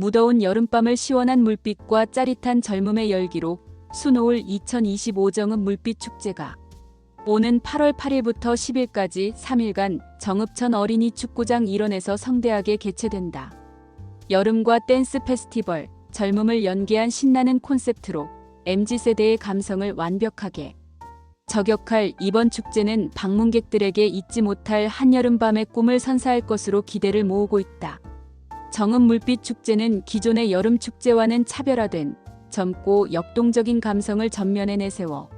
무더운 여름밤을 시원한 물빛과 짜릿한 젊음의 열기로 수노을 2025 정읍 물빛 축제가 오는 8월 8일부터 10일까지 3일간 정읍천 어린이 축구장 일원에서 성대하게 개최된다. 여름과 댄스 페스티벌, 젊음을 연계한 신나는 콘셉트로 MZ세대의 감성을 완벽하게 저격할 이번 축제는 방문객들에게 잊지 못할 한여름밤의 꿈을 선사할 것으로 기대를 모으고 있다. 정읍 물빛 축제는 기존의 여름 축제와는 차별화된 젊고 역동적인 감성을 전면에 내세워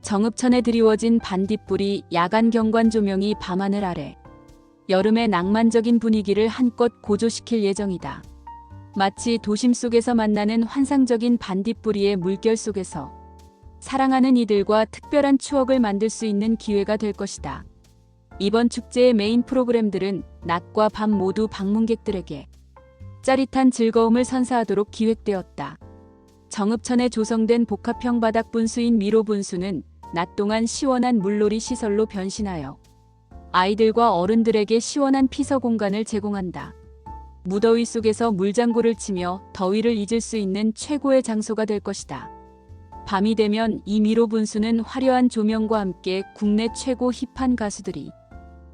정읍천에 드리워진 반딧불이 야간 경관 조명이 밤하늘 아래 여름의 낭만적인 분위기를 한껏 고조시킬 예정이다. 마치 도심 속에서 만나는 환상적인 반딧불이의 물결 속에서 사랑하는 이들과 특별한 추억을 만들 수 있는 기회가 될 것이다. 이번 축제의 메인 프로그램들은 낮과 밤 모두 방문객들에게 짜릿한 즐거움을 선사하도록 기획되었다. 정읍천에 조성된 복합형 바닥 분수인 미로 분수는 낮 동안 시원한 물놀이 시설로 변신하여 아이들과 어른들에게 시원한 피서 공간을 제공한다. 무더위 속에서 물장구를 치며 더위를 잊을 수 있는 최고의 장소가 될 것이다. 밤이 되면 이 미로 분수는 화려한 조명과 함께 국내 최고 힙한 가수들이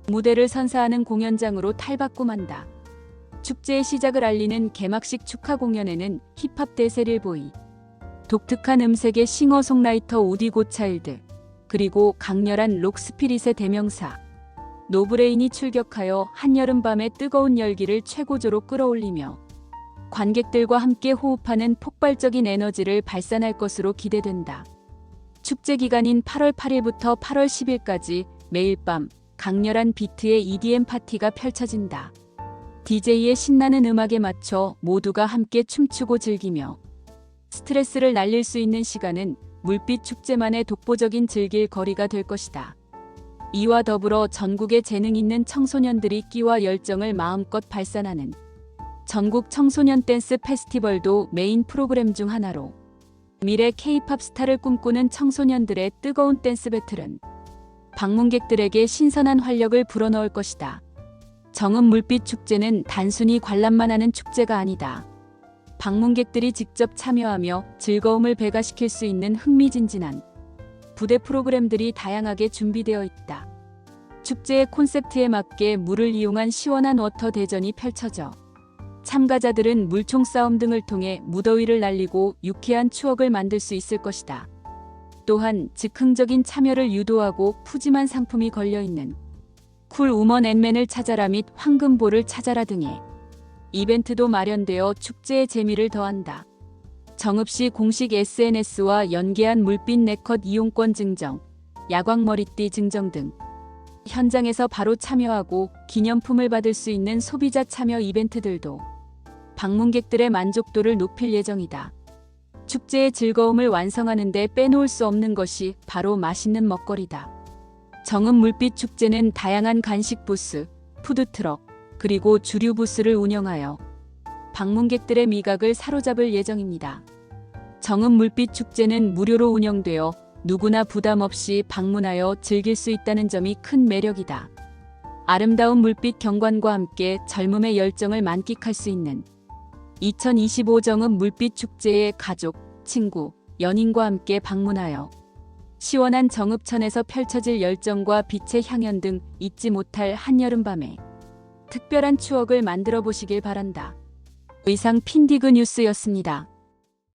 무대를 선사하는 공연장으로 탈바꿈한다. 축제의 시작을 알리는 개막식 축하 공연에는 힙합 대세를 보이 독특한 음색의 싱어송라이터 우디 고차일드 그리고 강렬한 록 스피릿의 대명사 노브레인이 출격하여 한여름밤의 뜨거운 열기를 최고조로 끌어올리며 관객들과 함께 호흡하는 폭발적인 에너지를 발산할 것으로 기대된다. 축제 기간인 8월 8일부터 8월 10일까지 매일 밤 강렬한 비트의 EDM 파티가 펼쳐진다. DJ의 신나는 음악에 맞춰 모두가 함께 춤추고 즐기며 스트레스를 날릴 수 있는 시간은 물빛 축제만의 독보적인 즐길 거리가 될 것이다. 이와 더불어 전국의 재능 있는 청소년들이 끼와 열정을 마음껏 발산하는 전국 청소년 댄스 페스티벌도 메인 프로그램 중 하나로 미래 K-팝 스타를 꿈꾸는 청소년들의 뜨거운 댄스 배틀은 방문객들에게 신선한 활력을 불어넣을 것이다. 정읍 물빛 축제는 단순히 관람만 하는 축제가 아니다. 방문객들이 직접 참여하며 즐거움을 배가시킬 수 있는 흥미진진한 부대 프로그램들이 다양하게 준비되어 있다. 축제의 콘셉트에 맞게 물을 이용한 시원한 워터 대전이 펼쳐져 참가자들은 물총 싸움 등을 통해 무더위를 날리고 유쾌한 추억을 만들 수 있을 것이다. 또한 즉흥적인 참여를 유도하고 푸짐한 상품이 걸려 있는 쿨 우먼 앤맨을 찾아라 및 황금볼을 찾아라 등의 이벤트도 마련되어 축제의 재미를 더한다. 정읍시 공식 SNS와 연계한 물빛 네컷 이용권 증정, 야광 머리띠 증정 등 현장에서 바로 참여하고 기념품을 받을 수 있는 소비자 참여 이벤트들도 방문객들의 만족도를 높일 예정이다. 축제의 즐거움을 완성하는 데 빼놓을 수 없는 것이 바로 맛있는 먹거리다. 정읍 물빛 축제는 다양한 간식 부스, 푸드트럭, 그리고 주류 부스를 운영하여 방문객들의 미각을 사로잡을 예정입니다. 정읍 물빛 축제는 무료로 운영되어 누구나 부담 없이 방문하여 즐길 수 있다는 점이 큰 매력이다. 아름다운 물빛 경관과 함께 젊음의 열정을 만끽할 수 있는 2025 정읍 물빛 축제에 가족, 친구, 연인과 함께 방문하여 시원한 정읍천에서 펼쳐질 열정과 빛의 향연 등 잊지 못할 한여름밤에 특별한 추억을 만들어 보시길 바란다. 의상 핀디그 뉴스였습니다.